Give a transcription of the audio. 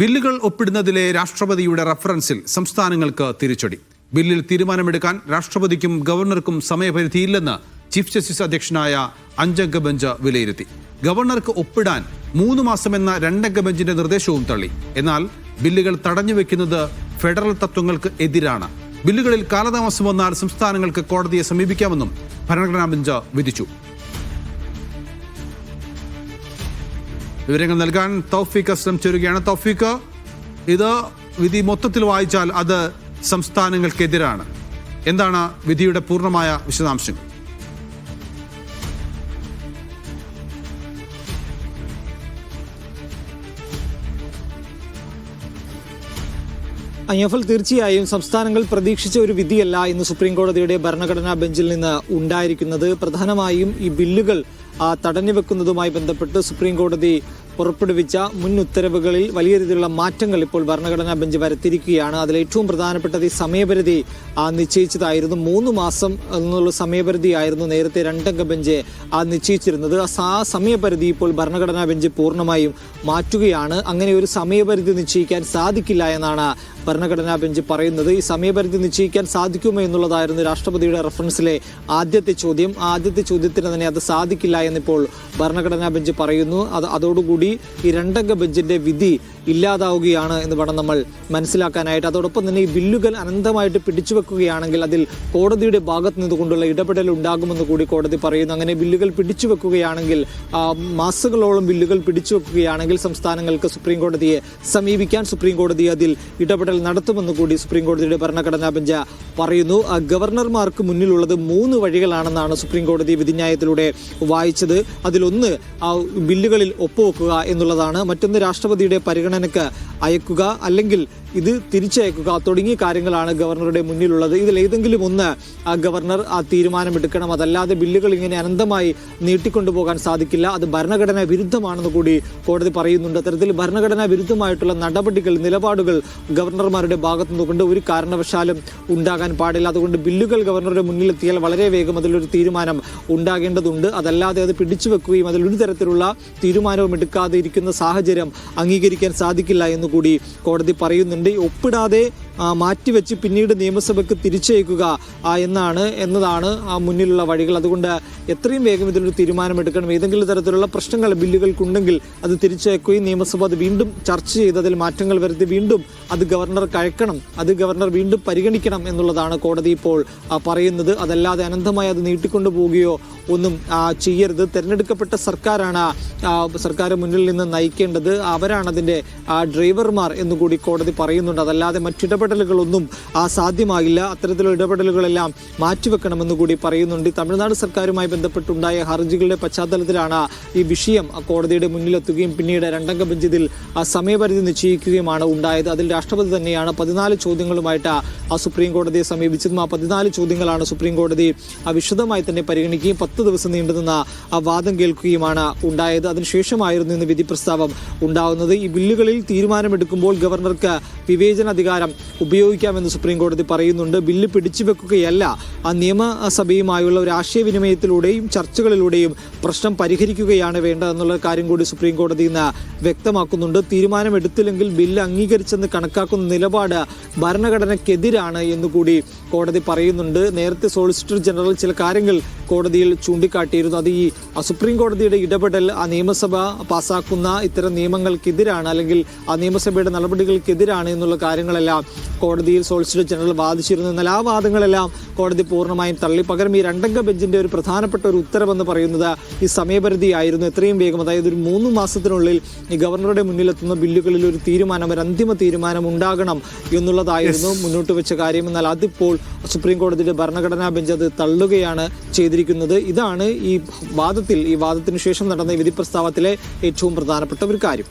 ബില്ലുകൾ ഒപ്പിടുന്നതിലെ രാഷ്ട്രപതിയുടെ റഫറൻസിൽ സംസ്ഥാനങ്ങൾക്ക് തിരിച്ചടി. ബില്ലിൽ തീരുമാനമെടുക്കാൻ രാഷ്ട്രപതിക്കും ഗവർണർക്കും സമയപരിധിയില്ലെന്ന് ചീഫ് ജസ്റ്റിസ് അധ്യക്ഷനായ അഞ്ചംഗ ബെഞ്ച് വിലയിരുത്തി. ഗവർണർക്ക് ഒപ്പിടാൻ മൂന്ന് മാസമെന്ന രണ്ടംഗ ബെഞ്ചിന്റെ നിർദ്ദേശവും തള്ളി. എന്നാൽ ബില്ലുകൾ തടഞ്ഞുവെക്കുന്നത് ഫെഡറൽ തത്വങ്ങൾക്ക് എതിരാണ്. ബില്ലുകളിൽ കാലതാമസം വന്നാൽ സംസ്ഥാനങ്ങൾക്ക് കോടതിയെ സമീപിക്കാമെന്നും ഭരണഘടനാ ബെഞ്ച് വിധിച്ചു. വിവരങ്ങൾ നൽകാൻ തൗഫീഖ് അസ്ലം ചേരുകയാണ്. തൗഫീഖ് ഇത് വിധി മൊത്തത്തിൽ വായിച്ചാൽ അത് സംസ്ഥാനങ്ങൾക്കെതിരാണ്. എന്താണ് വിധിയുടെ പൂർണമായ വിശദാംശങ്ങൾ? എൽ തീർച്ചയായും സംസ്ഥാനങ്ങൾ പ്രതീക്ഷിച്ച ഒരു വിധിയല്ല ഇന്ന് സുപ്രീം കോടതിയുടെ ഭരണഘടനാ ബെഞ്ചിൽ നിന്ന് ഉണ്ടായിരിക്കുന്നത്. പ്രധാനമായും ഈ ബില്ലുകൾ തടഞ്ഞു വെക്കുന്നതുമായി ബന്ധപ്പെട്ട് സുപ്രീം കോടതി പുറപ്പെടുവിച്ച മുൻ ഉത്തരവുകളിൽ വലിയ രീതിയിലുള്ള മാറ്റങ്ങൾ ഇപ്പോൾ ഭരണഘടനാ ബെഞ്ച് വരുത്തിയിരിക്കുകയാണ് അതിൽ ഏറ്റവും പ്രധാനപ്പെട്ടത് ഈ സമയപരിധി ആ, നിശ്ചയിച്ചതായിരുന്നു. മൂന്ന് മാസം എന്നുള്ള സമയപരിധിയായിരുന്നു നേരത്തെ രണ്ടംഗ ബെഞ്ച് ആ നിശ്ചയിച്ചിരുന്നത്. ആ സമയപരിധി ഇപ്പോൾ ഭരണഘടനാ ബെഞ്ച് പൂർണമായും മാറ്റുകയാണ്. അങ്ങനെ ഒരു സമയപരിധി നിശ്ചയിക്കാൻ സാധിക്കില്ല എന്നാണ് ഭരണഘടനാ ബെഞ്ച് പറയുന്നത്. ഈ സമയപരിധി നിശ്ചയിക്കാൻ സാധിക്കുമോ എന്നുള്ളതായിരുന്നു രാഷ്ട്രപതിയുടെ റഫറൻസിലെ ആദ്യത്തെ ചോദ്യം. ആദ്യത്തെ ചോദ്യത്തിന് തന്നെ അത് സാധിക്കില്ല എന്നിപ്പോൾ ഭരണഘടനാ ബെഞ്ച് പറയുന്നു. അത് അതോടുകൂടി ഈ രണ്ടംഗ ബെഞ്ചിന്റെ വിധി ഇല്ലാതാവുകയാണ് എന്ന് വേണം നമ്മൾ മനസ്സിലാക്കാനായിട്ട്. അതോടൊപ്പം തന്നെ ഈ ബില്ലുകൾ അനന്തമായിട്ട് പിടിച്ചു വെക്കുകയാണെങ്കിൽ അതിൽ കോടതിയുടെ ഭാഗത്ത് നിന്നുകൊണ്ടുള്ള ഇടപെടൽ ഉണ്ടാകുമെന്ന് കൂടി കോടതി പറയുന്നു. അങ്ങനെ ബില്ലുകൾ പിടിച്ചു വെക്കുകയാണെങ്കിൽ മാസങ്ങളോളം ബില്ലുകൾ പിടിച്ചു വെക്കുകയാണെങ്കിൽ സംസ്ഥാനങ്ങൾക്ക് സുപ്രീം കോടതിയെ സമീപിക്കാൻ സുപ്രീം കോടതി അതിൽ ഇടപെടൽ നടത്തുമെന്ന് കൂടി സുപ്രീം കോടതിയുടെ ഭരണഘടനാ ബെഞ്ച് പറയുന്നു. ഗവർണർമാർക്ക് മുന്നിലുള്ളത് മൂന്ന് വഴികളാണെന്നാണ് സുപ്രീം കോടതി വിധിന്യായത്തിലൂടെ വായിച്ചത്. അതിലൊന്ന് ബില്ലുകളിൽ ഒപ്പുവെക്കുക. എന്നുള്ളതാണ് മറ്റൊന്ന് രാഷ്ട്രപതിയുടെ പരിഗണനയ്ക്ക് അയക്കുക അല്ലെങ്കിൽ ഇത് തിരിച്ചയക്കുക തുടങ്ങിയ കാര്യങ്ങളാണ് ഗവർണറുടെ മുന്നിലുള്ളത്. ഇതിൽ ഏതെങ്കിലും ഒന്ന് ഗവർണർ ആ തീരുമാനമെടുക്കണം. അതല്ലാതെ ബില്ലുകൾ ഇങ്ങനെ അനന്തമായി നീട്ടിക്കൊണ്ടുപോകാൻ സാധിക്കില്ല. അത് ഭരണഘടനാ വിരുദ്ധമാണെന്ന് കൂടി കോടതി പറയുന്നുണ്ട്. അത്തരത്തിൽ ഭരണഘടനാ വിരുദ്ധമായിട്ടുള്ള നടപടികൾ നിലപാടുകൾ ഗവർണർമാരുടെ ഭാഗത്തുനിന്നുകൊണ്ട് ഒരു കാരണവശാലും ഉണ്ടാകാൻ പാടില്ല. അതുകൊണ്ട് ബില്ലുകൾ ഗവർണറുടെ മുന്നിലെത്തിയാൽ വളരെ വേഗം അതിലൊരു തീരുമാനം ഉണ്ടാകേണ്ടതുണ്ട്. അതല്ലാതെ അത് പിടിച്ചു വെക്കുകയും അതിലൊരു തരത്തിലുള്ള തീരുമാനവും എടുക്കാതെ ഇരിക്കുന്ന സാഹചര്യം അംഗീകരിക്കാൻ സാധിക്കില്ല എന്ന് കൂടി കോടതി പറയുന്നുണ്ട്. ഒപ്പിടാതെ മാറ്റിവെച്ച് പിന്നീട് നിയമസഭയ്ക്ക് തിരിച്ചയക്കുക എന്നാണ് എന്നതാണ് ആ മുന്നിലുള്ള വഴികൾ. അതുകൊണ്ട് എത്രയും വേഗം ഇതിലൊരു തീരുമാനമെടുക്കണം. ഏതെങ്കിലും തരത്തിലുള്ള പ്രശ്നങ്ങൾ ബില്ലുകൾക്കുണ്ടെങ്കിൽ അത് തിരിച്ചയക്കുകയും നിയമസഭ അത് വീണ്ടും ചർച്ച ചെയ്ത് അതിൽ മാറ്റങ്ങൾ വരുത്തി വീണ്ടും അത് ഗവർണർ അയക്കണം അത് ഗവർണർ വീണ്ടും പരിഗണിക്കണം എന്നുള്ളതാണ് കോടതി ഇപ്പോൾ പറയുന്നത്. അതല്ലാതെ അനന്തമായി അത് നീട്ടിക്കൊണ്ടു പോവുകയോ ഒന്നും ചെയ്യരുത്. തെരഞ്ഞെടുക്കപ്പെട്ട സർക്കാരാണ് സർക്കാർ മുന്നിൽ നിന്ന് നയിക്കേണ്ടത്. അവരാണ് അതിന്റെ ഡ്രൈവർമാർ എന്നുകൂടി കോടതി പറയുന്നുണ്ട്. അതല്ലാതെ മറ്റിടപെടലുകളൊന്നും ആ സാധ്യമാകില്ല. അത്തരത്തിലുള്ള ഇടപെടലുകളെല്ലാം മാറ്റിവെക്കണമെന്ന് കൂടി പറയുന്നുണ്ട്. തമിഴ്നാട് സർക്കാരുമായി ബന്ധപ്പെട്ടുണ്ടായ ഹർജികളുടെ പശ്ചാത്തലത്തിലാണ് ഈ വിഷയം കോടതിയുടെ മുന്നിലെത്തുകയും പിന്നീട് രണ്ടംഗ ബെഞ്ച് ഇതിൽ സമയപരിധി നിശ്ചയിക്കുകയുമാണ് ഉണ്ടായത്. അതിൽ രാഷ്ട്രപതി തന്നെയാണ് പതിനാല് ചോദ്യങ്ങളുമായിട്ട് ആ സുപ്രീം കോടതിയെ സമീപിച്ചതും ആ പതിനാല് ചോദ്യങ്ങളാണ് സുപ്രീം കോടതി വിശദമായി തന്നെ പരിഗണിക്കുകയും പത്ത് ദിവസം നീണ്ടുനിന്ന ആ വാദം കേൾക്കുകയുമാണ് ഉണ്ടായത്. അതിനുശേഷമായിരുന്നു ഇന്ന് വിധി പ്രസ്താവം ഉണ്ടാകുന്നത് ഈ ബില്ലുകളിൽ തീരുമാനമെടുക്കുമ്പോൾ ഗവർണർക്ക് വിവേചനാധികാരം ഉപയോഗിക്കാമെന്ന് സുപ്രീം കോടതി പറയുന്നുണ്ട്. ബില്ല് പിടിച്ചു വെക്കുകയല്ല. ആ നിയമസഭയുമായുള്ള ഒരു ആശയവിനിമയത്തിലൂടെയും ചർച്ചകളിലൂടെയും പ്രശ്നം പരിഹരിക്കുകയാണ് വേണ്ടത് എന്നുള്ള കാര്യം കൂടി സുപ്രീം കോടതി ഇന്ന് വ്യക്തമാക്കുന്നുണ്ട്. തീരുമാനമെടുത്തില്ലെങ്കിൽ ബില്ല് അംഗീകരിച്ചെന്ന് കണക്കാക്കുന്ന നിലപാട് ഭരണഘടനയ്ക്കെതിരാണ് എന്നുകൂടി കോടതി പറയുന്നുണ്ട്. നേരത്തെ സോളിസിറ്റർ ജനറൽ ചില കാര്യങ്ങൾ കോടതിയിൽ ചൂണ്ടിക്കാട്ടിയിരുന്നു. അത് ഈ സുപ്രീം കോടതിയുടെ ഇടപെടൽ ആ നിയമസഭ പാസാക്കുന്ന ഇത്തരം നിയമങ്ങൾക്കെതിരാണ് അല്ലെങ്കിൽ ആ നിയമസഭയുടെ നടപടികൾക്കെതിരാണ് എന്നുള്ള കാര്യങ്ങളെല്ലാം കോടതിയിൽ സോളിസിറ്റർ ജനറൽ വാദിച്ചിരുന്നു. എന്നാൽ ആ വാദങ്ങളെല്ലാം കോടതി പൂർണമായും തള്ളി. പകരം ഈ രണ്ടംഗ ബെഞ്ചിന്റെ ഒരു പ്രധാനപ്പെട്ട ഒരു ഉത്തരവെന്ന് പറയുന്നത് ഈ സമയപരിധി ആയിരുന്നു എത്രയും വേഗം അതായത് ഒരു മൂന്ന് മാസത്തിനുള്ളിൽ ഈ ഗവർണറുടെ മുന്നിലെത്തുന്ന ബില്ലുകളിൽ ഒരു തീരുമാനം ഒരു അന്തിമ തീരുമാനം ഉണ്ടാകണം എന്നുള്ളതായിരുന്നു മുന്നോട്ട് വെച്ച കാര്യം. എന്നാൽ അതിപ്പോൾ സുപ്രീം കോടതിയുടെ ഭരണഘടനാ ബെഞ്ച് അത് തള്ളുകയാണ് ചെയ്തിരിക്കുന്നത്. ഇതാണ് ഈ വാദത്തിൽ ഈ വാദത്തിന് ശേഷം നടന്ന വിധി പ്രസ്താവത്തിലെ ഏറ്റവും പ്രധാനപ്പെട്ട ഒരു കാര്യം.